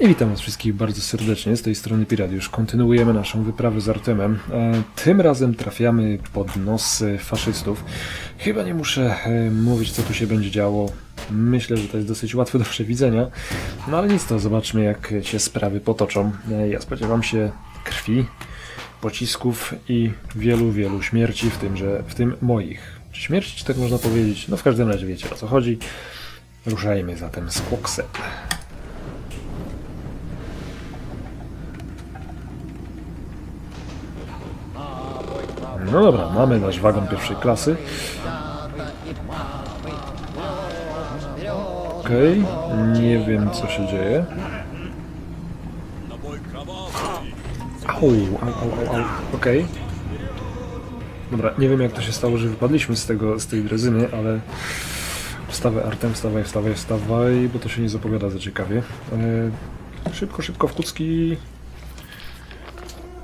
I witam was wszystkich bardzo serdecznie, z tej strony Piradiusz. Kontynuujemy naszą wyprawę z Artemem. E, Tym razem trafiamy pod nosy faszystów. Chyba nie muszę e, mówić, co tu się będzie działo. Myślę, że to jest dosyć łatwe do przewidzenia. No ale nic, to zobaczmy, jak się sprawy potoczą. E, Ja spodziewam się krwi, pocisków i wielu, wielu śmierci, w tym, że, w tym moich. Czy śmierci, czy tak można powiedzieć? No w każdym razie wiecie, o co chodzi. Ruszajmy zatem z koksem. No dobra, mamy nasz wagon pierwszej klasy. Okej, nie wiem co się dzieje. Au, au, au, au, okej. Dobra, nie wiem jak to się stało, że wypadliśmy z tego, z tej drezyny, ale... Wstawaj Artem, wstawaj, wstawaj, wstawaj, bo to się nie zapowiada za ciekawie. E, szybko, szybko w kucki...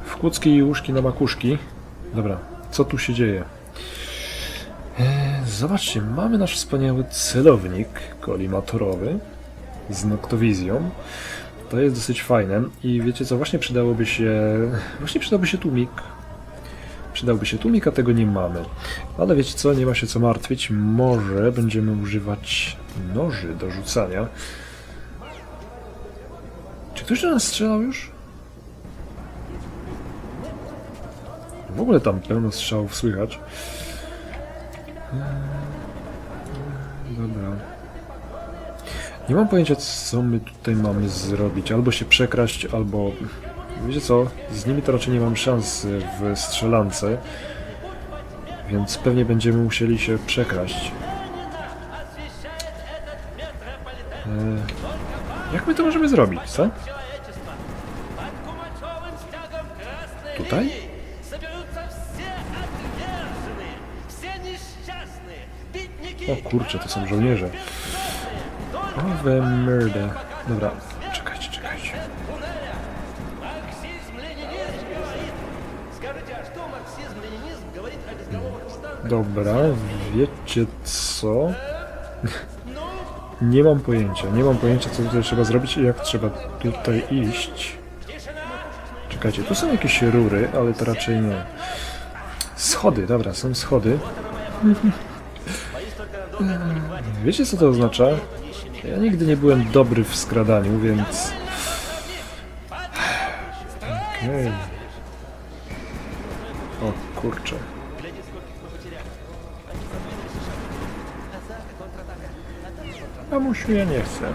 W kucki i łóżki na makuszki. Dobra, co tu się dzieje? E, zobaczcie, mamy nasz wspaniały celownik kolimatorowy z noktowizją. To jest dosyć fajne i wiecie co, właśnie przydałoby się... Właśnie przydałby się tłumik. Przydałby się tłumik, a tego nie mamy. Ale wiecie co, nie ma się co martwić. Może będziemy używać noży do rzucania. Czy ktoś do nas strzelał już? W ogóle tam pełno strzałów słychać. Eee, Dobra. Nie mam pojęcia, co my tutaj mamy zrobić. Albo się przekraść, albo... Wiecie co? Z nimi to raczej nie mam szans w strzelance. Więc pewnie będziemy musieli się przekraść. Eee, jak my to możemy zrobić, co? Tutaj? O kurczę, to są żołnierze. Owe murder. Dobra, czekajcie, czekajcie. Dobra, wiecie co? nie mam pojęcia, nie mam pojęcia co tutaj trzeba zrobić i jak trzeba tutaj iść. Czekajcie, tu są jakieś rury, ale to raczej nie. Schody, dobra, są schody. Wiecie co to oznacza? Ja nigdy nie byłem dobry w skradaniu, więc... Okej. O kurczę. Mamusiu, ja nie chcę.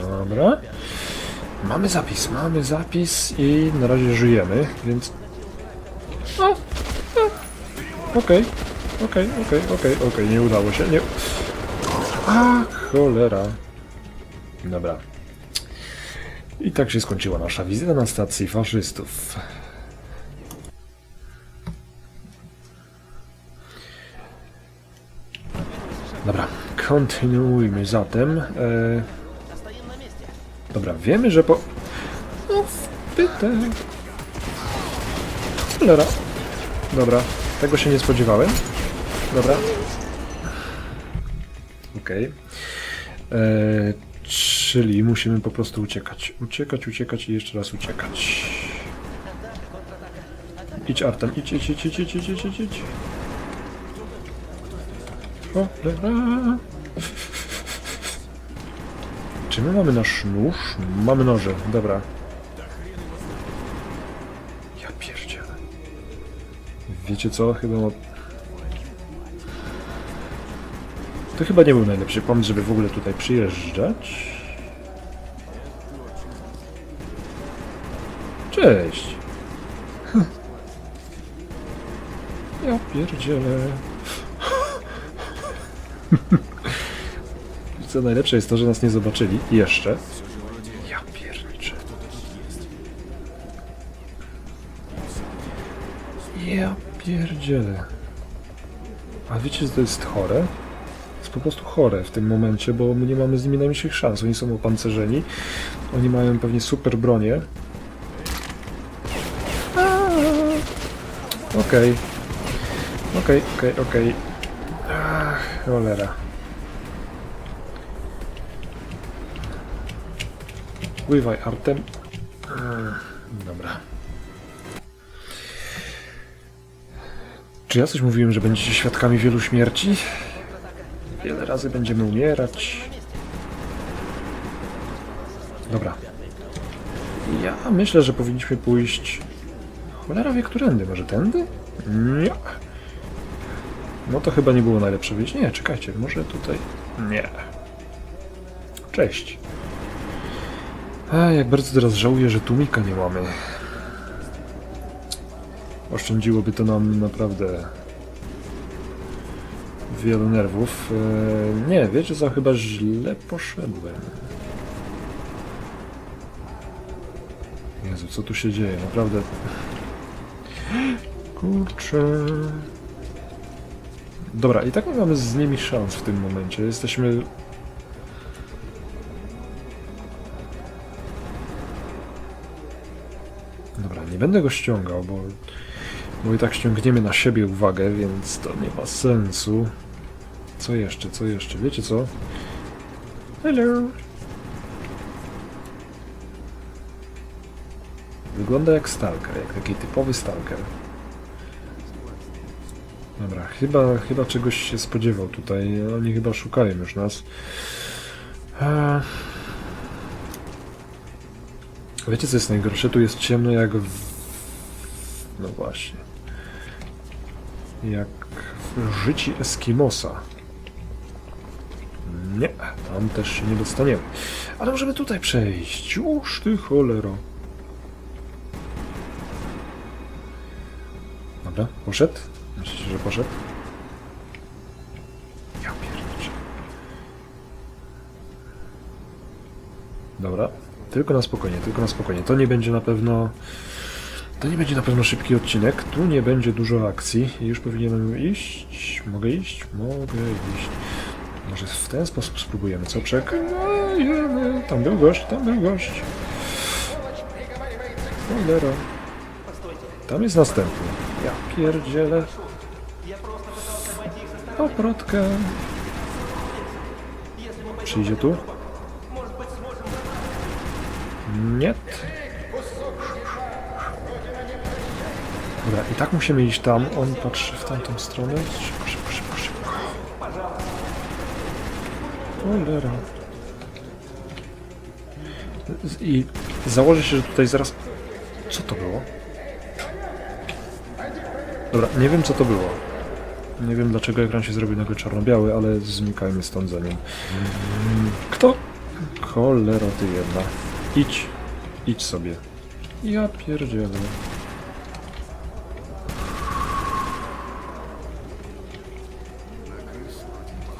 Dobra. Mamy zapis, mamy zapis i na razie żyjemy, więc... O. Okej, okej, okej, okej, okej, nie udało się, nie... A, cholera. Dobra. I tak się skończyła nasza wizyta na stacji faszystów. Dobra, kontynuujmy zatem. E... Dobra, wiemy, że po... O, wpytek. Cholera. Dobra, tego się nie spodziewałem. Dobra. Okej. E, Czyli musimy po prostu uciekać. Uciekać, uciekać i jeszcze raz uciekać. Idź Artem, idź, idź, idź, idź, idź, idź, idź, idź. Cholera. Czy my mamy nasz nóż? Mamy noże, dobra. Ja pierdzielę. Wiecie co? Chyba... To chyba nie był najlepszy pomysł, żeby w ogóle tutaj przyjeżdżać. Cześć! Ja pierdzielę. Co najlepsze jest to, że nas nie zobaczyli. Jeszcze. Ja pierniczę. Ja pierdzielę. A wiecie, co to jest chore? Po prostu chore w tym momencie, bo my nie mamy z nimi najmniejszych szans. Oni są opancerzeni. Oni mają pewnie super bronię. Aaa. Okej. Okej, okej, okej. Ach, cholera. Pływaj, Artem. Dobra. Czy ja coś mówiłem, że będziecie świadkami wielu śmierci? Wiele razy będziemy umierać. Dobra. Ja myślę, że powinniśmy pójść... Cholera wie, którędy. Może tędy? Nie. No to chyba nie było najlepsze wyjście. Nie, czekajcie, może tutaj... Nie. Cześć. A, jak bardzo teraz żałuję, że tłumika nie mamy. Oszczędziłoby to nam naprawdę wielu nerwów. E, nie, wiecie co, chyba źle poszedłem. Jezu, co tu się dzieje? Naprawdę... Kurczę... Dobra, i tak nie mamy z nimi szans w tym momencie. Jesteśmy... Dobra, nie będę go ściągał, bo... Bo i tak ściągniemy na siebie uwagę, więc to nie ma sensu. Co jeszcze, co jeszcze? Wiecie co? Hello! Wygląda jak stalker, jak taki typowy stalker. Dobra, chyba, chyba czegoś się spodziewał tutaj. Oni chyba szukają już nas. Eee... Wiecie co jest najgorsze? Tu jest ciemno jak w... No właśnie. Jak w życiu Eskimosa. Nie, tam też się nie dostaniemy. Ale możemy tutaj przejść. Już ty cholero. Dobra, poszedł? Myślicie, że poszedł? Ja pierniczę. Dobra, tylko na spokojnie, tylko na spokojnie. To nie będzie na pewno... To nie będzie na pewno szybki odcinek. Tu nie będzie dużo akcji. Już powinienem iść. Mogę iść? Mogę iść. Może w ten sposób spróbujemy, co? Czekajmy. Tam był gość, tam był gość. Cholera. Tam jest następny. Ja pierdzielę. Oprotkę. Przyjdzie tu? Nie. Dobra, i tak musimy iść tam. On patrzy w tamtą stronę. Szybko, szybko, szybko, szybko. Cholera. I założę się, że tutaj zaraz... Co to było? Dobra, nie wiem co to było. Nie wiem dlaczego ekran się zrobił nagle czarno-biały, ale znikajmy stąd za nim. Kto? Cholera ty jedna. Idź. Idź sobie. Ja pierdzielę.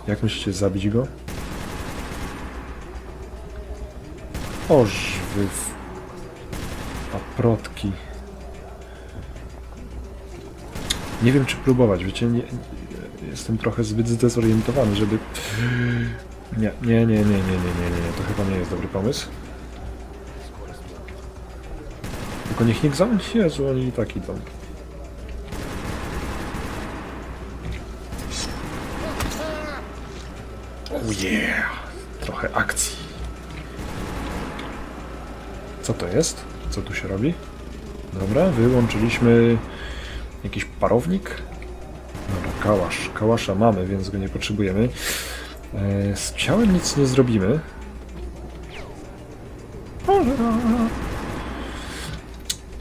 Jak myślicie, zabić go? Oż wy... Paprotki. Nie wiem, czy próbować, wiecie, nie, jestem trochę zbyt zdezorientowany, żeby... Nie, nie, nie, nie, nie, nie, nie, nie, to chyba nie jest dobry pomysł. Tylko niech niech za... Jezu, oni i tak idą. Oh yeah! Trochę akcji. Co to jest? Co tu się robi? Dobra, wyłączyliśmy jakiś parownik. Dobra, kałasz. Kałasza mamy, więc go nie potrzebujemy. E, z ciałem nic nie zrobimy.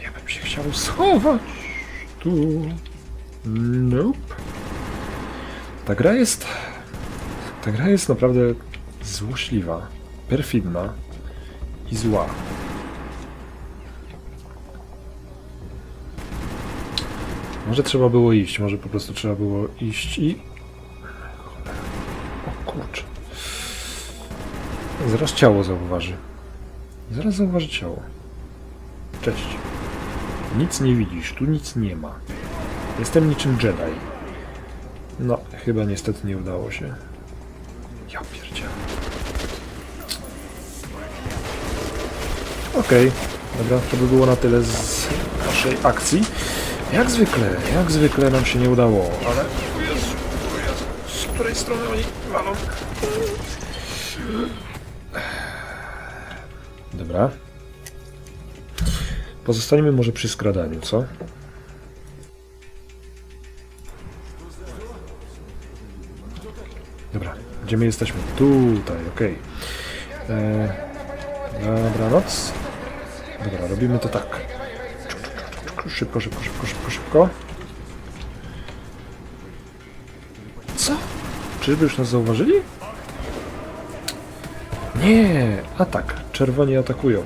Ja bym się chciał schować. Tu. Nope. Ta gra jest... Ta gra jest naprawdę złośliwa, perfidna i zła. Może trzeba było iść, może po prostu trzeba było iść i... O kurczę. Zaraz ciało zauważy. Zaraz zauważy ciało. Cześć. Nic nie widzisz, tu nic nie ma. Jestem niczym Jedi. No, chyba niestety nie udało się. Ja pierdzielę. Okej, dobra, to by było na tyle z naszej akcji. Jak zwykle, jak zwykle nam się nie udało, ale... Z której strony oni walą? Dobra. Pozostaniemy może przy skradaniu, co? Gdzie my jesteśmy? Tutaj, okej. Okay. Dobranoc. Dobra, robimy to tak. Szybko, szybko, szybko, szybko, szybko. Co? Czyżby już nas zauważyli? Nie, atak. Czerwoni atakują.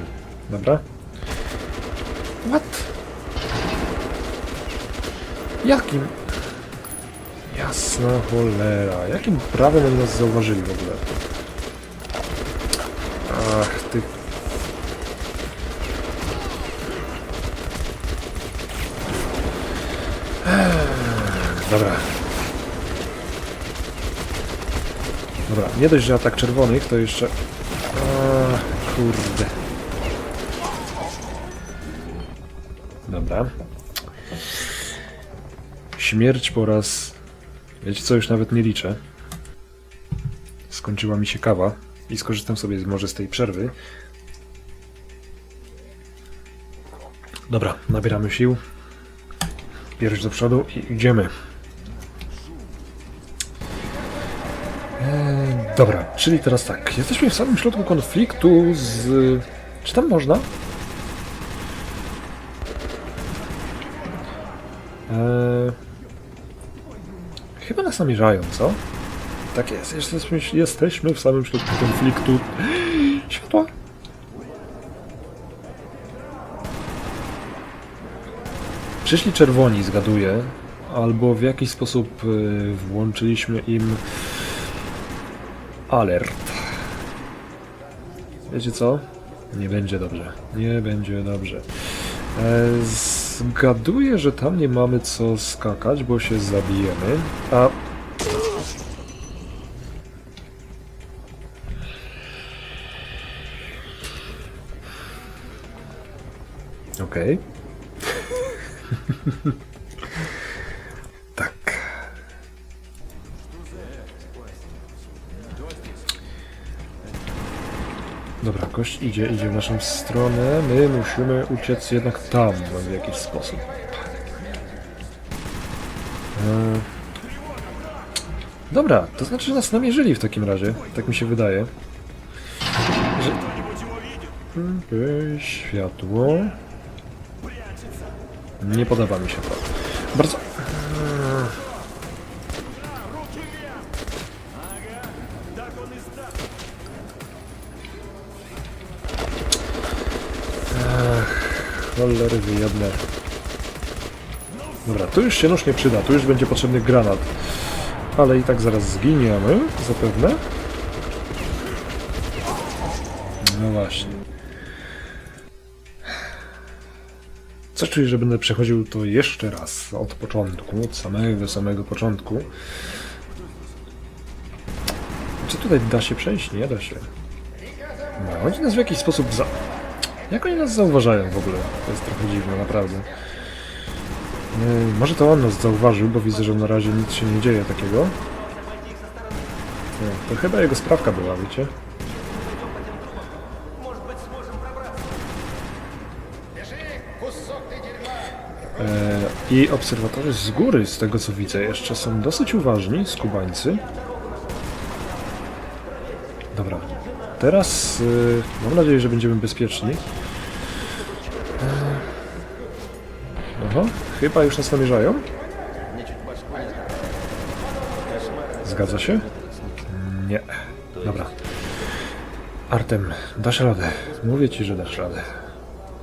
Dobra. What? Jakim? Jasna cholera. Jakim prawem nas zauważyli w ogóle? Ach, ty... Ech, Dobra. Dobra, nie dość, że atak czerwonych, to jeszcze... A, kurde. Dobra. Śmierć po raz... Wiecie co, już nawet nie liczę. Skończyła mi się kawa i skorzystam sobie może z tej przerwy. Dobra, nabieramy sił. Pierś do przodu i idziemy. Eee, dobra, czyli teraz tak. Jesteśmy w samym środku konfliktu z... Czy tam można? Eee, nas namierzają, co? Tak jest, jesteśmy, jesteśmy w samym środku konfliktu. Światła? Przyszli czerwoni, zgaduję, albo w jakiś sposób y, włączyliśmy im alert. Wiecie co? Nie będzie dobrze. Nie będzie dobrze. E, zgaduję, że tam nie mamy co skakać, bo się zabijemy. A Okej. tak. Dobra, gość idzie, idzie w naszą stronę. My musimy uciec jednak tam w jakiś sposób. E, Dobra, to znaczy, że nas namierzyli w takim razie. Tak mi się wydaje. Że... Okej, światło. Nie podoba mi się to. Bardzo. Cholery wyjedne. Dobra, tu już się nóż nie przyda, tu już będzie potrzebny granat. Ale i tak zaraz zginiemy, zapewne. No właśnie. Coś czuję, że będę przechodził to jeszcze raz od początku, od samego, samego początku. Czy tutaj da się przejść? Nie da się. No, oni nas w jakiś sposób za... Jak oni nas zauważają w ogóle? To jest trochę dziwne, naprawdę. Yy, może to on nas zauważył, bo widzę, że na razie nic się nie dzieje takiego. Nie, to chyba jego sprawka była, wiecie? I obserwatorzy z góry, z tego co widzę, jeszcze są dosyć uważni, skubańcy. Dobra, teraz y, mam nadzieję, że będziemy bezpieczni. E, Aha, chyba już nas namierzają. Zgadza się? Nie. Dobra. Artem, dasz radę. Mówię ci, że dasz radę.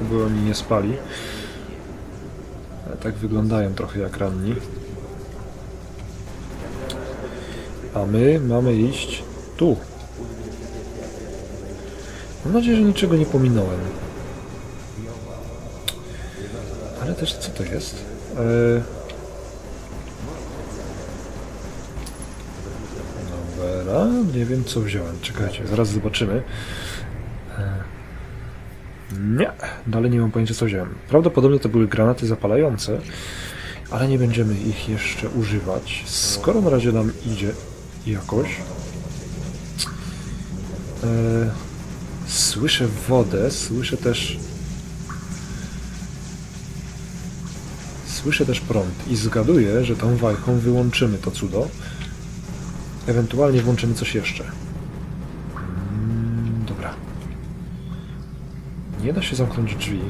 Oby oni nie spali. Ale tak wyglądają trochę jak ranni. A my mamy iść tu. Mam nadzieję, że niczego nie pominąłem. Ale też co to jest? Eee... Dobra, nie wiem co wziąłem. Czekajcie, zaraz zobaczymy. Nie, dalej nie mam pojęcia co wziąłem. Prawdopodobnie to były granaty zapalające, ale nie będziemy ich jeszcze używać. Skoro na razie nam idzie jakoś. Eee... Słyszę wodę, słyszę też. Słyszę też prąd i zgaduję, że tą wajchą wyłączymy to cudo. Ewentualnie włączymy coś jeszcze. Nie da się zamknąć drzwi.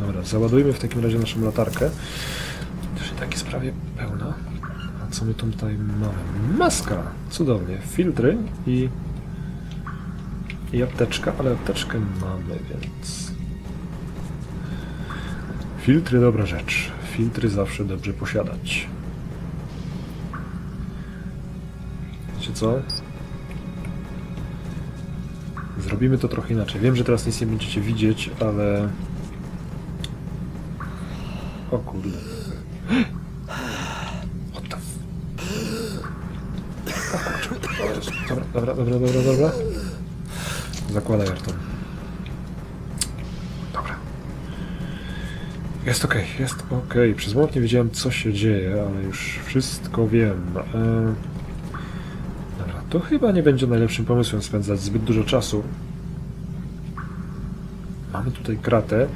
Dobra, załadujmy w takim razie naszą latarkę. Też i tak jest prawie pełna. A co my tutaj mamy? Maska! Cudownie. Filtry i i apteczka, ale apteczkę mamy, więc... Filtry dobra rzecz. Filtry zawsze dobrze posiadać. Wiecie co? Zrobimy to trochę inaczej. Wiem, że teraz nic nie będziecie widzieć, ale... O kurde. What the. Dobra, dobra, dobra, dobra, dobra. Zakładaj Arton. Dobra. Jest okej, jest okej. Przez moment nie wiedziałem co się dzieje, ale już wszystko wiem. E... To chyba nie będzie najlepszym pomysłem spędzać zbyt dużo czasu. Mamy tutaj kratę. E...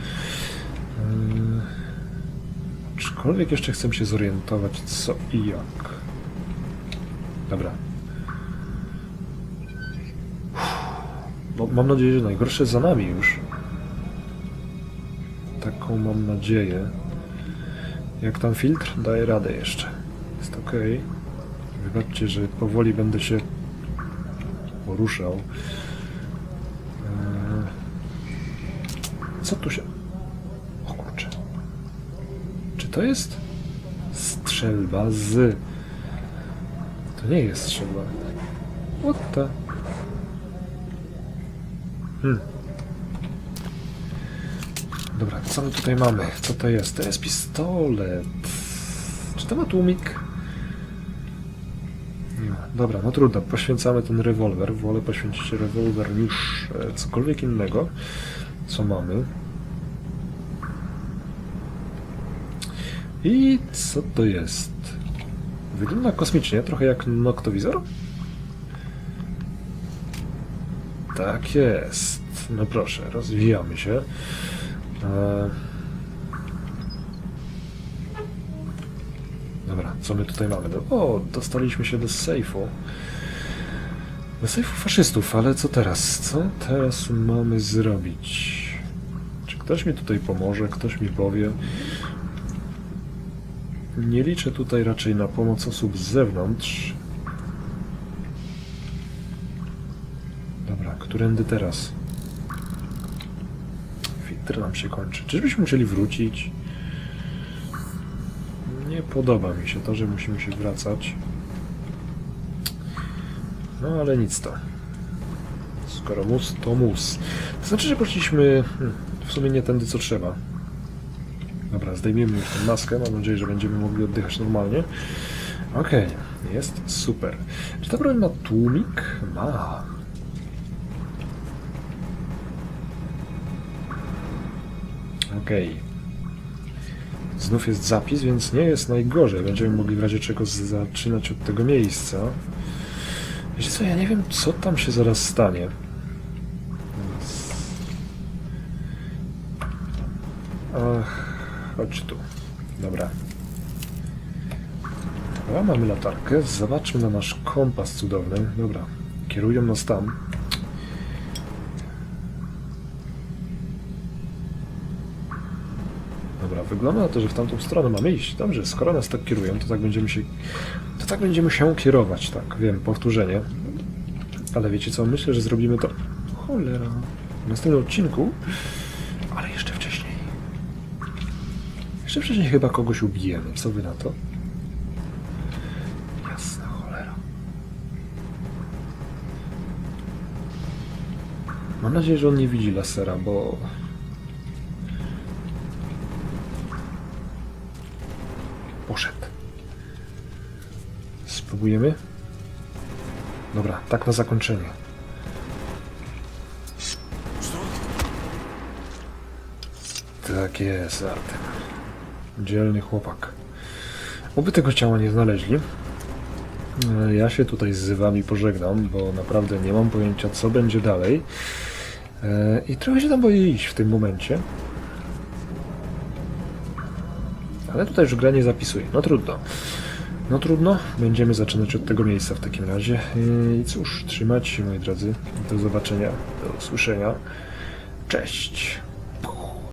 Aczkolwiek jeszcze chcę się zorientować co i jak. Dobra, No, mam nadzieję, że najgorsze za nami już. Taką mam nadzieję. Jak tam filtr? Daje radę jeszcze. Jest ok. Wybaczcie, że powoli będę się poruszał. Eee, Co tu się... O kurczę. Czy to jest strzelba z... To nie jest strzelba. What. Hmm. Dobra, co my tutaj mamy? Co to jest? To jest pistolet. Czy to ma tłumik? Dobra, no trudno. Poświęcamy ten rewolwer. Wolę poświęcić rewolwer niż e, cokolwiek innego, co mamy. I co to jest? Wygląda kosmicznie, trochę jak noktowizor. Tak jest. No proszę, rozwijamy się. E... co my tutaj mamy? No, O, dostaliśmy się do sejfu. Do sejfu faszystów, ale co teraz? Co teraz mamy zrobić? Czy ktoś mi tutaj pomoże? Ktoś mi powie? Nie liczę tutaj raczej na pomoc osób z zewnątrz. Dobra, którędy teraz? Filtr nam się kończy. Czyżbyśmy musieli wrócić? Podoba mi się to, że musimy się wracać. No ale nic to. Skoro mus, to mus. To znaczy, że poszliśmy hmm, w sumie nie tędy, co trzeba. Dobra, zdejmiemy już tę maskę. Mam nadzieję, że będziemy mogli oddychać normalnie. Okej, jest super. Czy ta broń ma tłumik? Ma. Okej. Znów jest zapis, więc nie jest najgorzej. Będziemy mogli w razie czego zaczynać od tego miejsca. Wiecie co, ja nie wiem, co tam się zaraz stanie. Ach, chodź tu. Dobra. Dobra, mamy latarkę. Zobaczmy na nasz kompas cudowny. Dobra, kierują nas tam. Dobra, wygląda na to, że w tamtą stronę mamy iść. Dobrze, skoro nas tak kierują, to tak będziemy się... To tak będziemy się kierować, tak, wiem, powtórzenie. Ale wiecie co, myślę, że zrobimy to... Cholera. W następnym odcinku, ale jeszcze wcześniej. Jeszcze wcześniej chyba kogoś ubijemy. Co wy na to? Jasna cholera. Mam nadzieję, że on nie widzi lasera, bo... Spróbujemy? Dobra, tak na zakończenie. Tak jest, Artem. Dzielny chłopak. Oby tego ciała nie znaleźli. E, Ja się tutaj z wami pożegnam, bo naprawdę nie mam pojęcia, co będzie dalej. E, I trochę się tam boję iść w tym momencie. Ale tutaj już gra nie zapisuje. No trudno. No trudno. Będziemy zaczynać od tego miejsca w takim razie. I cóż, trzymajcie się moi drodzy. Do zobaczenia. Do usłyszenia. Cześć.